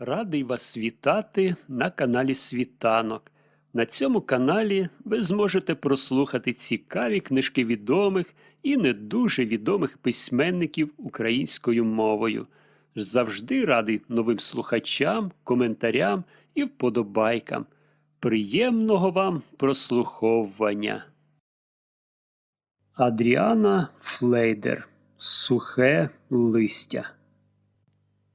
Радий вас вітати на каналі Світанок. На цьому каналі ви зможете прослухати цікаві книжки відомих і не дуже відомих письменників українською мовою. Завжди радий новим слухачам, коментарям і вподобайкам. Приємного вам прослуховування. Адріана Флейдер. Сухе листя.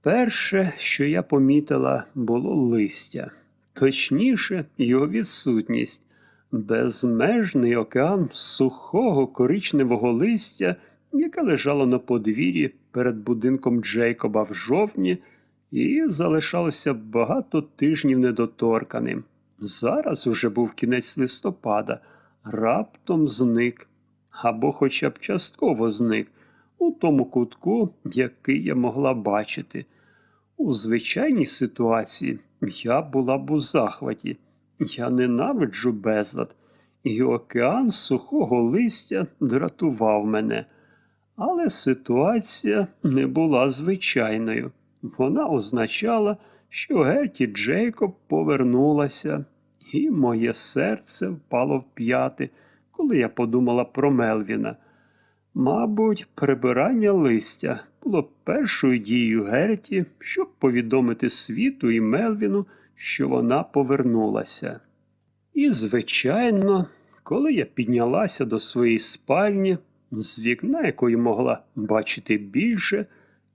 Перше, що я помітила, було листя, точніше, його відсутність, безмежний океан сухого коричневого листя, яке лежало на подвір'ї перед будинком Джейкоба в жовтні, і залишалося багато тижнів недоторканим. Зараз уже був кінець листопада, раптом зник, або хоча б частково зник у тому кутку, який я могла бачити. У звичайній ситуації я була б у захваті. Я ненавиджу безлад, і океан сухого листя дратував мене. Але ситуація не була звичайною. Вона означала, що Герті Джейкоб повернулася, і моє серце впало в п'яти, коли я подумала про Мелвіна. Мабуть, прибирання листя було першою дією Герті, щоб повідомити світу і Мелвіну, що вона повернулася. І, звичайно, коли я піднялася до своєї спальні, з вікна якої могла бачити більше,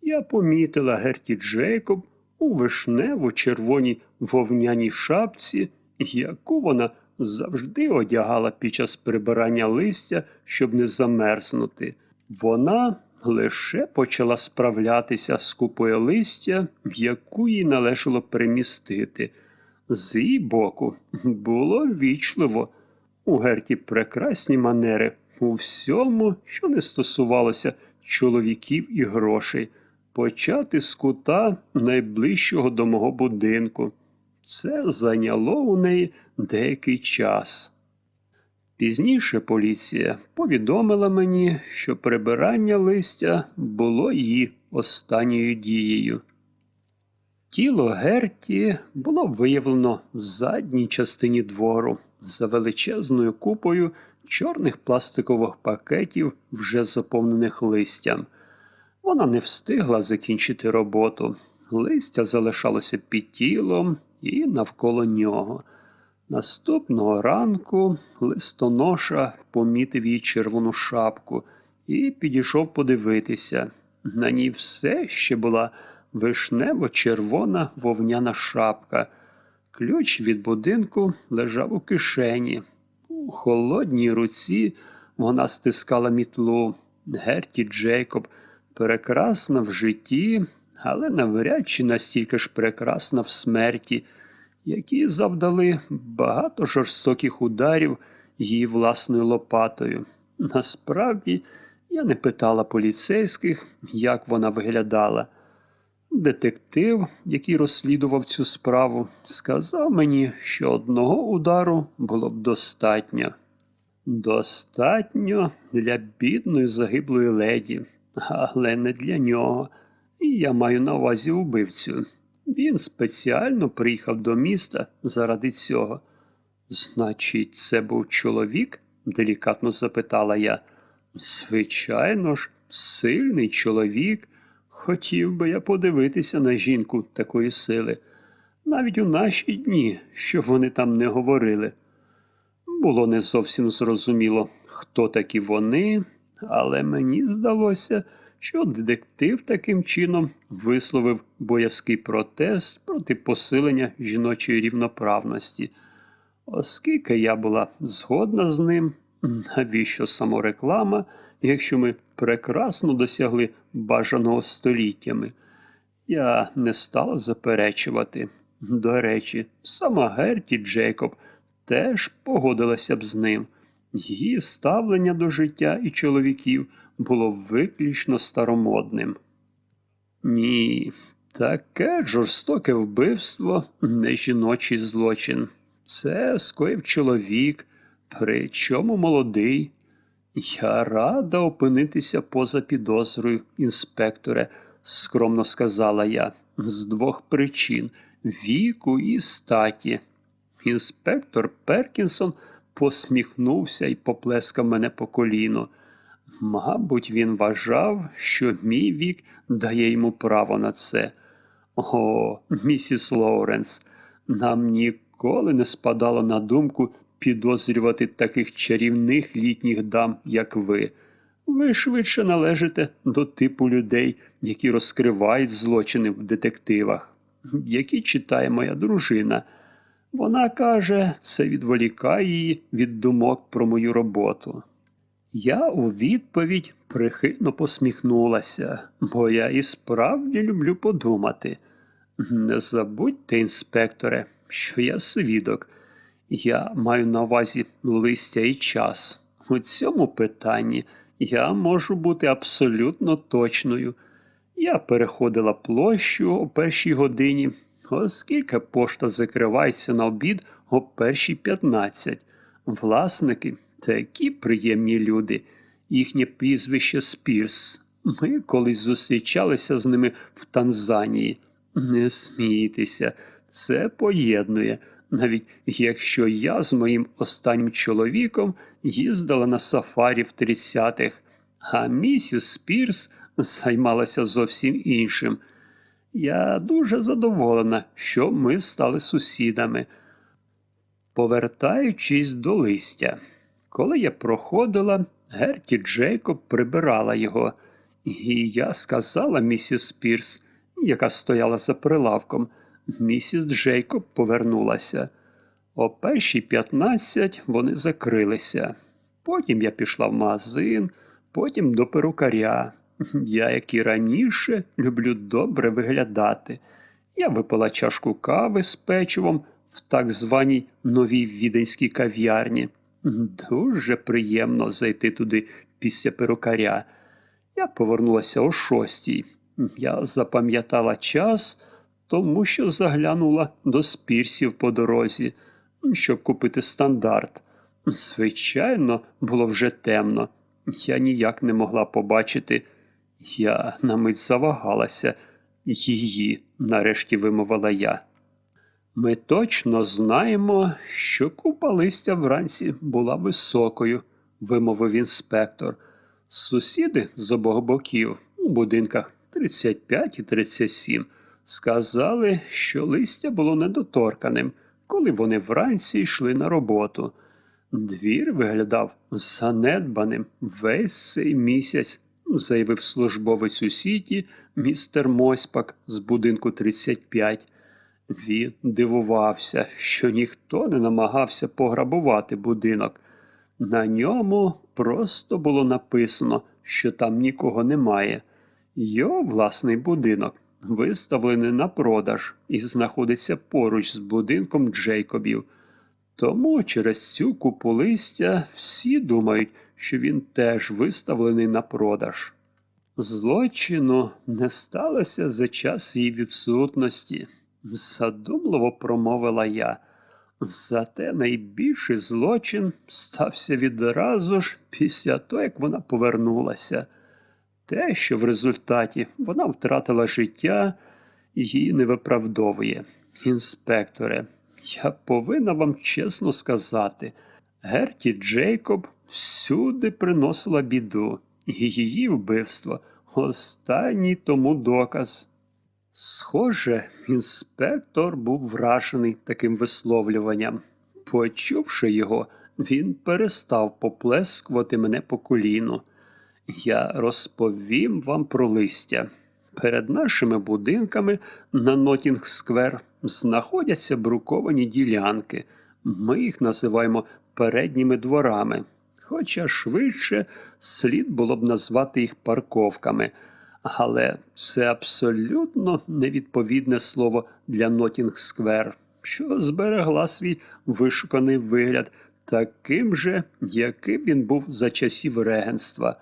я помітила Герті Джейкоб у вишнево червоній вовняній шапці, яку вона завжди одягала під час прибирання листя, щоб не замерзнути. Вона лише почала справлятися з купою листя, яку їй належало примістити. З її боку було вічливо. У Герті прекрасні манери у всьому, що не стосувалося чоловіків і грошей, почати з кута найближчого до мого будинку. Це зайняло у неї деякий час. Пізніше поліція повідомила мені, що прибирання листя було її останньою дією. Тіло Герті було виявлено в задній частині двору за величезною купою чорних пластикових пакетів, вже заповнених листям. Вона не встигла закінчити роботу. Листя залишалося під тілом і навколо нього. Наступного ранку листоноша помітив її червону шапку і підійшов подивитися. На ній все ще була вишнево-червона вовняна шапка. Ключ від будинку лежав у кишені. У холодній руці вона стискала мітлу. Герті Джейкоб прекрасна в житті, але навряд чи настільки ж прекрасна в смерті які завдали багато жорстоких ударів її власною лопатою. Насправді, я не питала поліцейських, як вона виглядала. Детектив, який розслідував цю справу, сказав мені, що одного удару було б достатньо. Достатньо для бідної загиблої леді, але не для нього. Я маю на увазі убивцю. Він спеціально приїхав до міста заради цього. Значить, це був чоловік? делікатно запитала я. Звичайно ж, сильний чоловік. Хотів би я подивитися на жінку такої сили. Навіть у наші дні, що вони там не говорили. Було не зовсім зрозуміло, хто такі вони, але мені здалося, що детектив таким чином висловив боязкий протест проти посилення жіночої рівноправності. Оскільки я була згодна з ним, навіщо самореклама, якщо ми прекрасно досягли бажаного століттями, я не стала заперечувати. До речі, сама Герті Джейкоб теж погодилася б з ним. Її ставлення до життя і чоловіків було виключно старомодним. Ні, таке жорстоке вбивство не жіночий злочин. Це скоїв чоловік, причому молодий. Я рада опинитися поза підозрою, інспекторе, скромно сказала я. з двох причин віку і статі. Інспектор Перкінсон посміхнувся і поплескав мене по коліну. Мабуть, він вважав, що мій вік дає йому право на це. О, місіс Лоуренс, нам ніколи не спадало на думку підозрювати таких чарівних літніх дам, як ви. Ви швидше належите до типу людей, які розкривають злочини в детективах, які читає моя дружина. Вона каже, це відволікає її від думок про мою роботу. Я у відповідь прихильно посміхнулася, бо я і справді люблю подумати. Не забудьте, інспекторе, що я свідок. Я маю на увазі листя і час. У цьому питанні я можу бути абсолютно точною. Я переходила площу о першій годині, оскільки пошта закривається на обід о першій 15. Власники такі приємні люди, їхнє прізвище Спірс. Ми колись зустрічалися з ними в Танзанії. Не смійтеся, це поєднує, навіть якщо я з моїм останнім чоловіком їздила на сафарі в 30-х, а місіс Спірс займалася зовсім іншим. Я дуже задоволена, що ми стали сусідами. Повертаючись до листя, коли я проходила, Герті Джейкоб прибирала його, і я сказала місіс Спірс, яка стояла за прилавком, місіс Джейкоб повернулася. О першій п'ятнадцять вони закрилися. Потім я пішла в магазин, потім до перукаря. Я, як і раніше, люблю добре виглядати. Я випила чашку кави з печивом в так званій новій віденській кав'ярні. Дуже приємно зайти туди після перукаря. Я повернулася о шостій. Я запам'ятала час, тому що заглянула до спірсів по дорозі, щоб купити стандарт. Звичайно, було вже темно. Я ніяк не могла побачити. Я на мить завагалася. Її, нарешті вимовила я. Ми точно знаємо, що купа листя вранці була високою, вимовив інспектор. Сусіди з обох боків у будинках 35 і 37 сказали, що листя було недоторканим, коли вони вранці йшли на роботу. Двір виглядав занедбаним весь цей місяць, заявив службовець у сіті містер Моспак з будинку 35. Він дивувався, що ніхто не намагався пограбувати будинок. На ньому просто було написано, що там нікого немає. Його власний будинок виставлений на продаж і знаходиться поруч з будинком Джейкобів. Тому через цю купу листя всі думають, що він теж виставлений на продаж. Злочину не сталося за час її відсутності, задумливо промовила я. Зате найбільший злочин стався відразу ж після того, як вона повернулася. Те, що в результаті вона втратила життя, її не виправдовує. Інспекторе, я повинна вам чесно сказати, Герті Джейкоб всюди приносила біду, і її вбивство останній тому доказ. Схоже, інспектор був вражений таким висловлюванням. Почувши його, він перестав поплескувати мене по коліну. Я розповім вам про листя. Перед нашими будинками на Нотінг Сквер знаходяться бруковані ділянки. Ми їх називаємо передніми дворами. Хоча швидше слід було б назвати їх парковками. Але це абсолютно невідповідне слово для Нотінг Сквер, що зберегла свій вишуканий вигляд таким же, яким він був за часів регенства.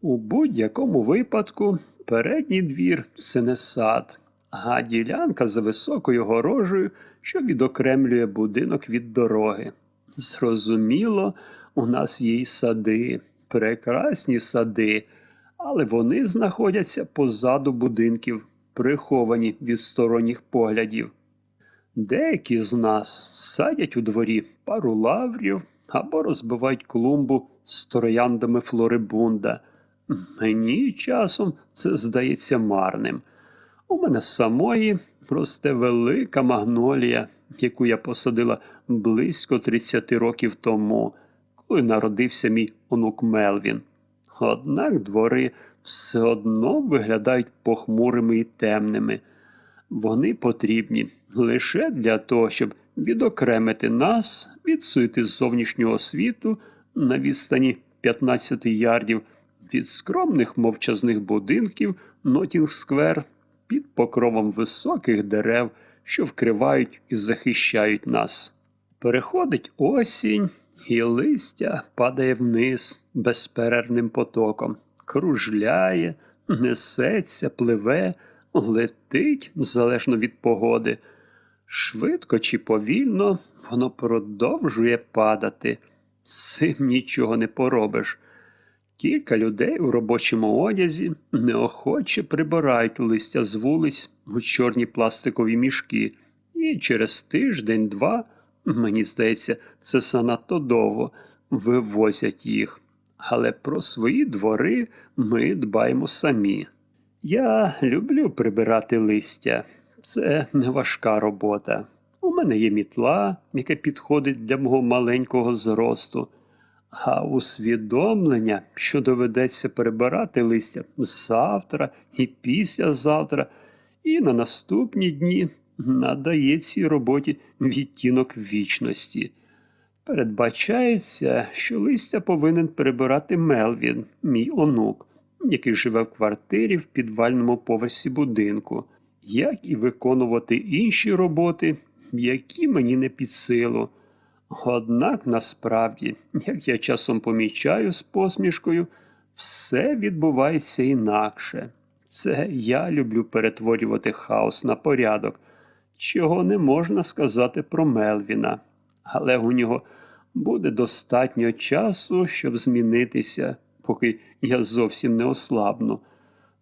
У будь-якому випадку передній двір це не сад, а ділянка за високою горожею, що відокремлює будинок від дороги. Зрозуміло, у нас є сади, прекрасні сади, але вони знаходяться позаду будинків, приховані від сторонніх поглядів. Деякі з нас садять у дворі пару лаврів або розбивають клумбу з трояндами флорибунда. Мені часом це здається марним. У мене самої росте велика магнолія, яку я посадила близько 30 років тому, коли народився мій онук Мелвін. Однак двори все одно виглядають похмурими і темними. Вони потрібні лише для того, щоб відокремити нас від суети зовнішнього світу на відстані 15 ярдів від скромних мовчазних будинків Нотінг-сквер під покровом високих дерев, що вкривають і захищають нас. Переходить осінь, і листя падає вниз безперервним потоком, кружляє, несеться, пливе, летить залежно від погоди. Швидко чи повільно воно продовжує падати. З цим нічого не поробиш. Кілька людей у робочому одязі неохоче прибирають листя з вулиць у чорні пластикові мішки, і через тиждень-два, мені здається, це занадто довго, вивозять їх. Але про свої двори ми дбаємо самі. Я люблю прибирати листя. Це не важка робота. У мене є мітла, яка підходить для мого маленького зросту. А усвідомлення, що доведеться перебирати листя завтра і післязавтра, і на наступні дні надає цій роботі відтінок вічності. Передбачається, що листя повинен перебирати Мелвін, мій онук, який живе в квартирі в підвальному поверсі будинку, як і виконувати інші роботи, які мені не під силу. Однак насправді, як я часом помічаю з посмішкою, все відбувається інакше. Це я люблю перетворювати хаос на порядок, чого не можна сказати про Мелвіна. Але у нього буде достатньо часу, щоб змінитися, поки я зовсім не ослабну.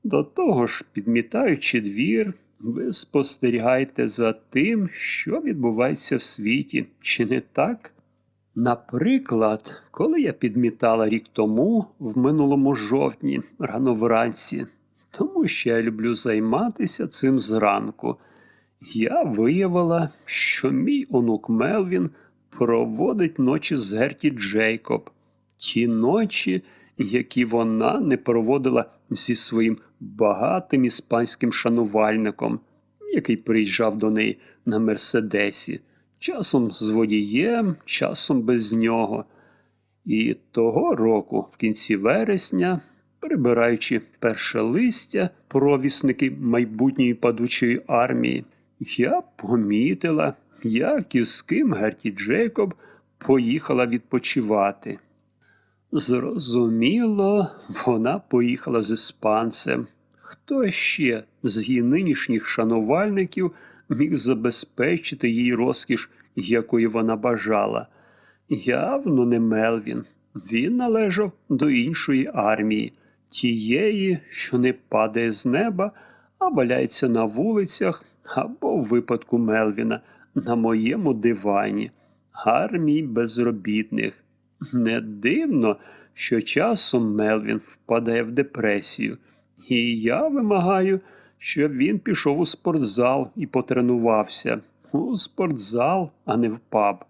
До того ж, підмітаючи двір, ви спостерігаєте за тим, що відбувається в світі, чи не так? Наприклад, коли я підмітала рік тому, в минулому жовтні, рано вранці, тому що я люблю займатися цим зранку, я виявила, що мій онук Мелвін проводить ночі з Герті Джейкоб, ті ночі, які вона не проводила зі своїм багатим іспанським шанувальником, який приїжджав до неї на Мерседесі, часом з водієм, часом без нього. І того року, в кінці вересня, прибираючи перше листя, провісники майбутньої падучої армії, я помітила, як і з ким Герті Джейкоб поїхала відпочивати. Зрозуміло, вона поїхала з іспанцем. Хто ще з її нинішніх шанувальників міг забезпечити їй розкіш, якої вона бажала? Явно не Мелвін. Він належав до іншої армії, тієї, що не падає з неба, а валяється на вулицях або в випадку Мелвіна на моєму дивані, армії безробітних. Не дивно, що часом Мелвін впадає в депресію, і я вимагаю, щоб він пішов у спортзал і потренувався. У спортзал, а не в паб.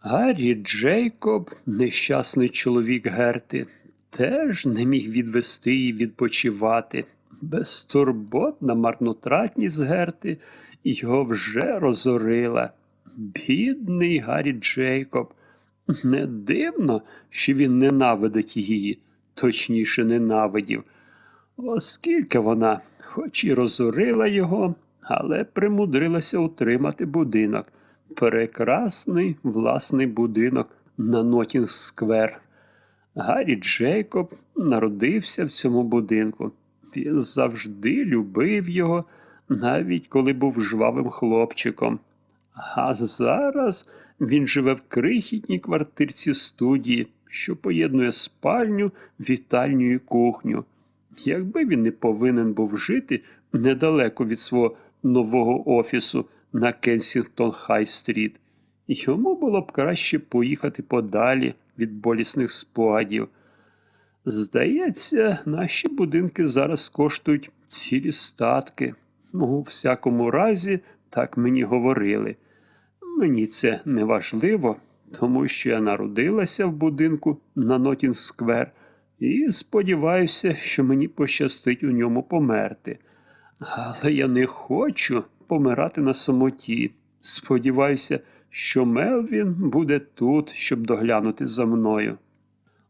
Гаррі Джейкоб, нещасний чоловік Герти, теж не міг відвести її відпочивати. Безтурботна марнотратність Герти його вже розорила. Бідний Гаррі Джейкоб. Не дивно, що він ненавидить її, точніше, ненавидів, оскільки вона, хоч і розорила його, але примудрилася утримати будинок. Прекрасний власний будинок на Нотінг Сквер. Гаррі Джейкоб народився в цьому будинку. Він завжди любив його, навіть коли був жвавим хлопчиком. А зараз він живе в крихітній квартирці студії, що поєднує спальню, вітальню і кухню. Якби він не повинен був жити недалеко від свого нового офісу на Кенсінгтон Хай Стріт. Йому було б краще поїхати подалі від болісних спогадів. Здається, наші будинки зараз коштують цілі статки. Ну, у всякому разі, так мені говорили. Мені це не важливо, тому що я народилася в будинку на Нотінг Сквер і сподіваюся, що мені пощастить у ньому померти. Але я не хочу помирати на самоті. Сподіваюся, що Мелвін буде тут, щоб доглянути за мною.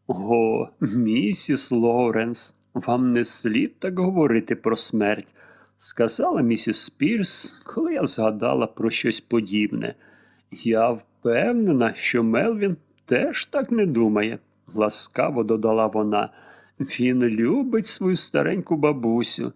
О, місіс Лоуренс, вам не слід так говорити про смерть, сказала місіс Спірс, коли я згадала про щось подібне. Я впевнена, що Мелвін теж так не думає, ласкаво додала вона. Він любить свою стареньку бабусю.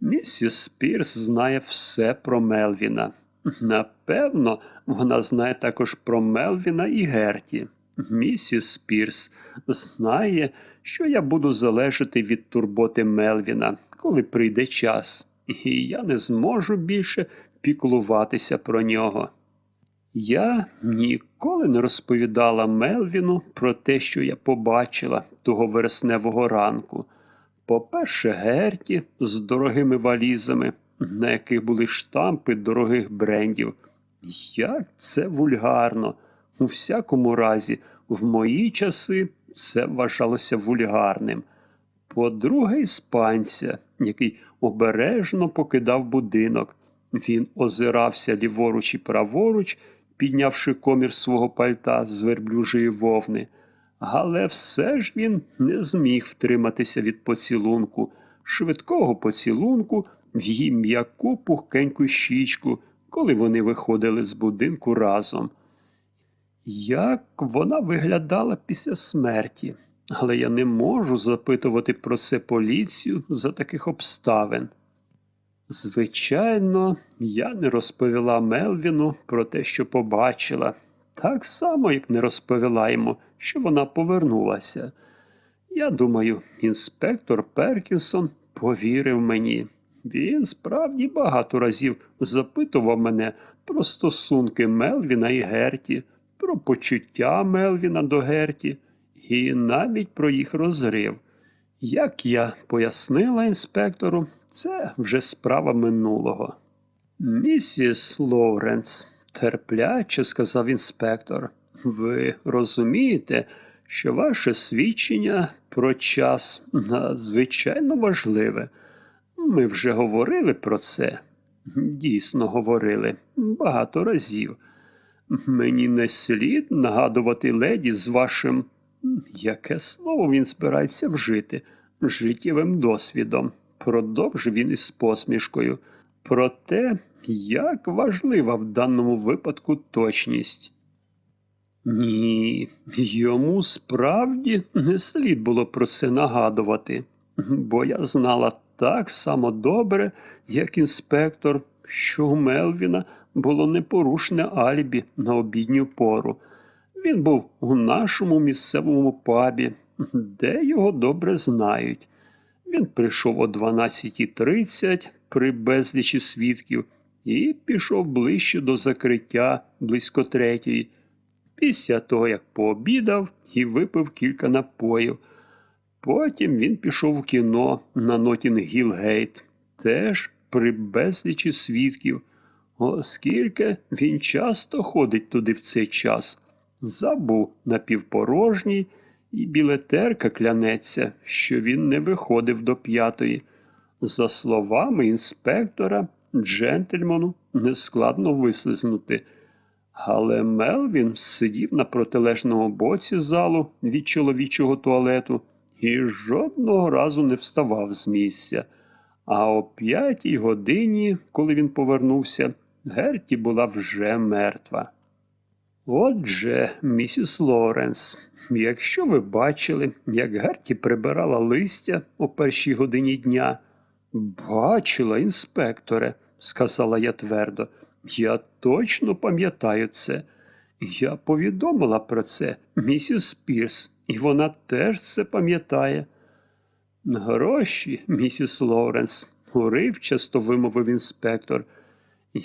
Місіс Спірс знає все про Мелвіна. Напевно, вона знає також про Мелвіна і Герті. Місіс Спірс знає, що я буду залежати від турботи Мелвіна, коли прийде час, і я не зможу більше піклуватися про нього. Я ніколи не розповідала Мелвіну про те, що я побачила того вересневого ранку. По-перше, Герті з дорогими валізами, на яких були штампи дорогих брендів. Як це вульгарно. У всякому разі, в мої часи це вважалося вульгарним. По-друге, іспанця, який обережно покидав будинок. Він озирався ліворуч і праворуч, піднявши комір свого пальта з верблюжої вовни. Але все ж він не зміг втриматися від поцілунку, швидкого поцілунку в її м'яку пухкеньку щічку, коли вони виходили з будинку разом. Як вона виглядала після смерті, але я не можу запитувати про це поліцію за таких обставин. Звичайно, я не розповіла Мелвіну про те, що побачила, так само, як не розповіла йому, що вона повернулася. Я думаю, інспектор Перкінсон повірив мені. Він справді багато разів запитував мене про стосунки Мелвіна і Герті, про почуття Мелвіна до Герті і навіть про їх розрив. Як я пояснила інспектору, це вже справа минулого. Місіс Лоуренс, терпляче сказав інспектор, ви розумієте, що ваше свідчення про час надзвичайно важливе. Ми вже говорили про це. Дійсно говорили багато разів. Мені не слід нагадувати леді з вашим, яке слово він збирається вжити, життєвим досвідом. Продовжив він із посмішкою. Про те, як важлива в даному випадку точність. Ні, йому справді не слід було про це нагадувати, бо я знала так само добре, як інспектор, що у Мелвіна було непорушне алібі на обідню пору. Він був у нашому місцевому пабі, де його добре знають. Він прийшов о 12.30 при безлічі свідків і пішов ближче до закриття близько третьої. Після того, як пообідав і випив кілька напоїв. Потім він пішов в кіно на Нотінгіл-Гейт, теж при безлічі свідків, оскільки він часто ходить туди в цей час. Забув напівпорожній, і білетерка клянеться, що він не виходив до п'ятої. За словами інспектора, джентльмену нескладно вислизнути. Але Мелвін сидів на протилежному боці залу від чоловічого туалету і жодного разу не вставав з місця. А о п'ятій годині, коли він повернувся, Герті була вже мертва. Отже, місіс Лоренс, якщо ви бачили, як Герті прибирала листя о першій годині дня, бачила, інспекторе, сказала я твердо, я точно пам'ятаю це. Я повідомила про це місіс Пірс, і вона теж це пам'ятає. Гроші, місіс Лоуренс, уривчасто вимовив інспектор.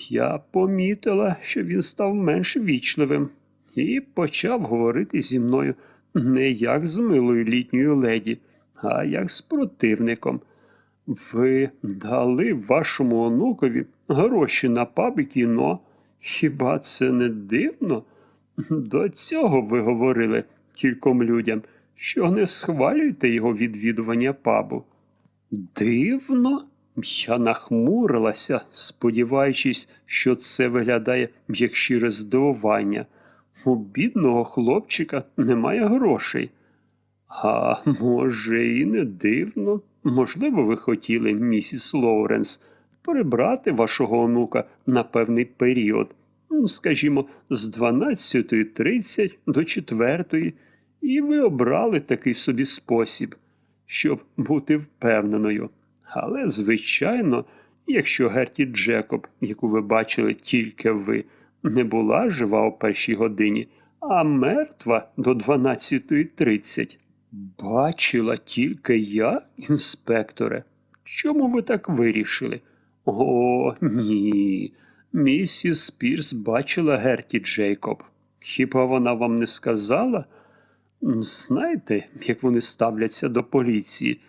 Я помітила, що він став менш вічливим і почав говорити зі мною не як з милою літньою леді, а як з противником. Ви дали вашому онукові гроші на паб і кіно. Хіба це не дивно? До цього ви говорили кільком людям, що не схвалюєте його відвідування пабу. Дивно? Я нахмурилася, сподіваючись, що це виглядає як щире здивування. У бідного хлопчика немає грошей. А може, і не дивно. Можливо, ви хотіли, місіс Лоуренс, прибрати вашого онука на певний період, ну, скажімо, з 12.30 до 4, і ви обрали такий собі спосіб, щоб бути впевненою. Але, звичайно, якщо Герті Джекоб, яку ви бачили тільки ви, не була жива о першій годині, а мертва до 12.30. Бачила тільки я, інспекторе. Чому ви так вирішили? О, ні. Місіс Спірс бачила Герті Джейкоб. Хіба вона вам не сказала? Знаєте, як вони ставляться до поліції?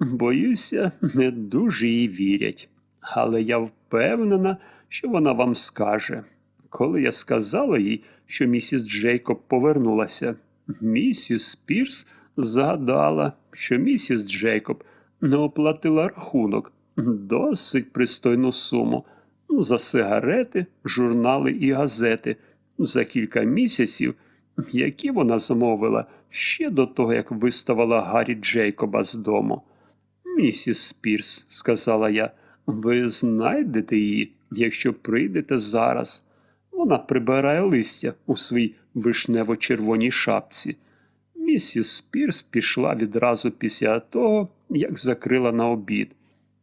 Боюся, не дуже їй вірять. Але я впевнена, що вона вам скаже. Коли я сказала їй, що місіс Джейкоб повернулася, місіс Спірс згадала, що місіс Джейкоб не оплатила рахунок досить пристойну суму за сигарети, журнали і газети за кілька місяців, які вона замовила ще до того, як виставила Гаррі Джейкоба з дому. Місіс Спірс, сказала я, ви знайдете її, якщо прийдете зараз. Вона прибирає листя у своїй вишнево-червоній шапці. Місіс Спірс пішла відразу після того, як закрила на обід.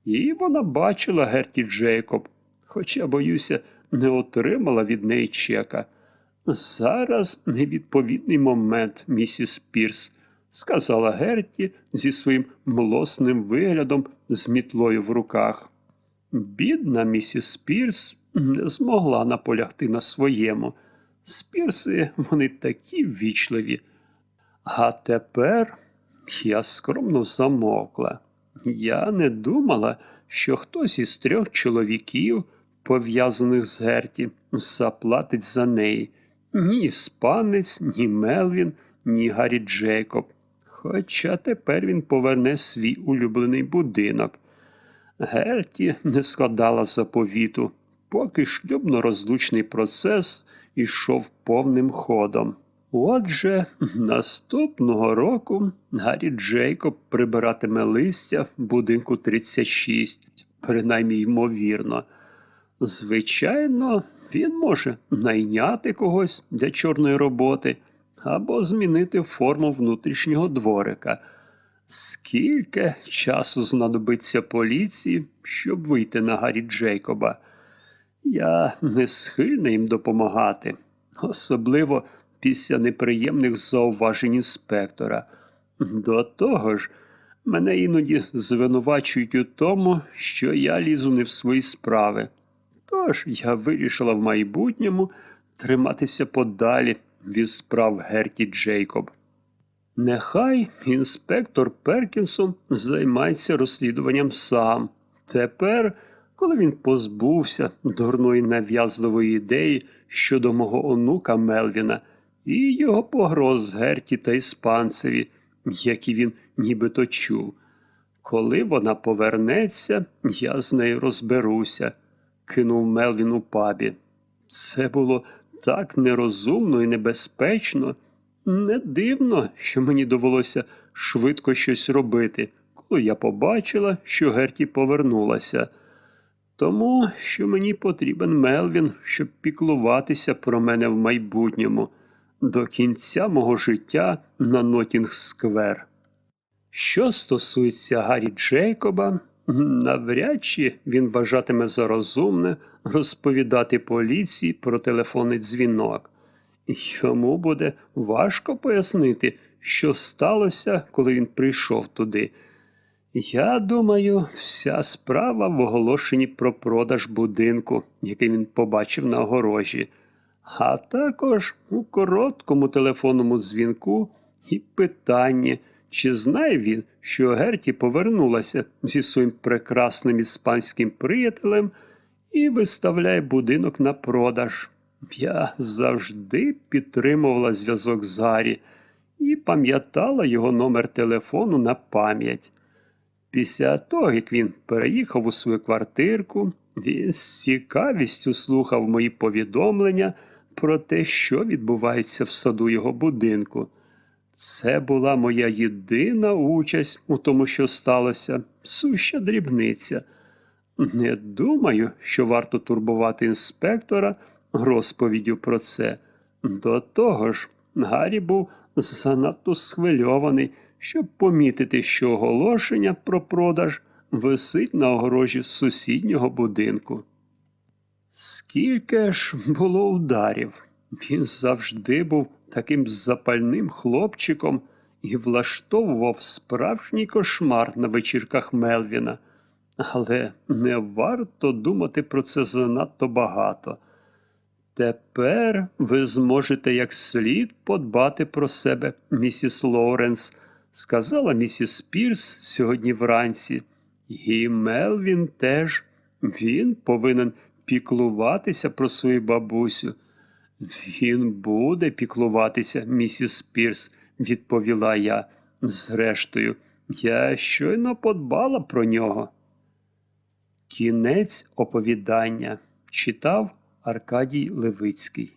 І вона бачила Герті Джейкоб, хоча, боюся, не отримала від неї чека. Зараз невідповідний момент, місіс Пірс, сказала Герті зі своїм млосним виглядом з мітлою в руках. Бідна місіс Пірс не змогла наполягти на своєму. Спірси вони такі ввічливі. А тепер я скромно замовкла. Я не думала, що хтось із трьох чоловіків, пов'язаних з Герті, заплатить за неї. Ні іспанець, ні Мелвін, ні Гаррі Джейкоб. Хоча тепер він поверне свій улюблений будинок. Герті не складала заповіту, поки шлюбно-розлучний процес ішов повним ходом. Отже, наступного року Гаррі Джейкоб прибиратиме листя в будинку 36, принаймні ймовірно. Звичайно, він може найняти когось для чорної роботи або змінити форму внутрішнього дворика. Скільки часу знадобиться поліції, щоб вийти на Гаррі Джейкоба? Я не схильний їм допомагати, особливо після неприємних зауважень інспектора. До того ж, мене іноді звинувачують у тому, що я лізу не в свої справи. Тож я вирішила в майбутньому триматися подалі від справ Герті Джейкоб. Нехай інспектор Перкінсон займається розслідуванням сам. Тепер, коли він позбувся дурної нав'язливої ідеї щодо мого онука Мелвіна і його погроз Герті та іспанцеві, які він нібито чув. Коли вона повернеться, я з нею розберуся, кинув Мелвін у пабі. Це було так нерозумно і небезпечно. Не дивно, що мені довелося швидко щось робити, коли я побачила, що Герті повернулася. Тому що мені потрібен Мелвін, щоб піклуватися про мене в майбутньому до кінця мого життя на Нотінг Сквер. Що стосується Гаррі Джейкоба, навряд чи він вважатиме за розумне розповідати поліції про телефонний дзвінок. Йому буде важко пояснити, що сталося, коли він прийшов туди. Я думаю, вся справа в оголошенні про продаж будинку, який він побачив на огорожі, а також у короткому телефонному дзвінку і питанні, чи знає він, що Герті повернулася зі своїм прекрасним іспанським приятелем і виставляє будинок на продаж. Я завжди підтримувала зв'язок з Гаррі і пам'ятала його номер телефону на пам'ять. Після того, як він переїхав у свою квартирку, він з цікавістю слухав мої повідомлення про те, що відбувається в саду його будинку. Це була моя єдина участь у тому, що сталося, суща дрібниця. Не думаю, що варто турбувати інспектора розповіддю про це. До того ж, Гаррі був занадто схвильований, щоб помітити, що оголошення про продаж висить на огорожі сусіднього будинку. Скільки ж було ударів? Він завжди був таким запальним хлопчиком і влаштовував справжній кошмар на вечірках Мелвіна. Але не варто думати про це занадто багато. Тепер ви зможете як слід подбати про себе, місіс Лоуренс, сказала місіс Пірс сьогодні вранці. І Мелвін теж. Він повинен піклуватися про свою бабусю. Він буде піклуватися, місіс Пірс, відповіла я. Зрештою, я щойно подбала про нього. Кінець оповідання читав Аркадій Левицький.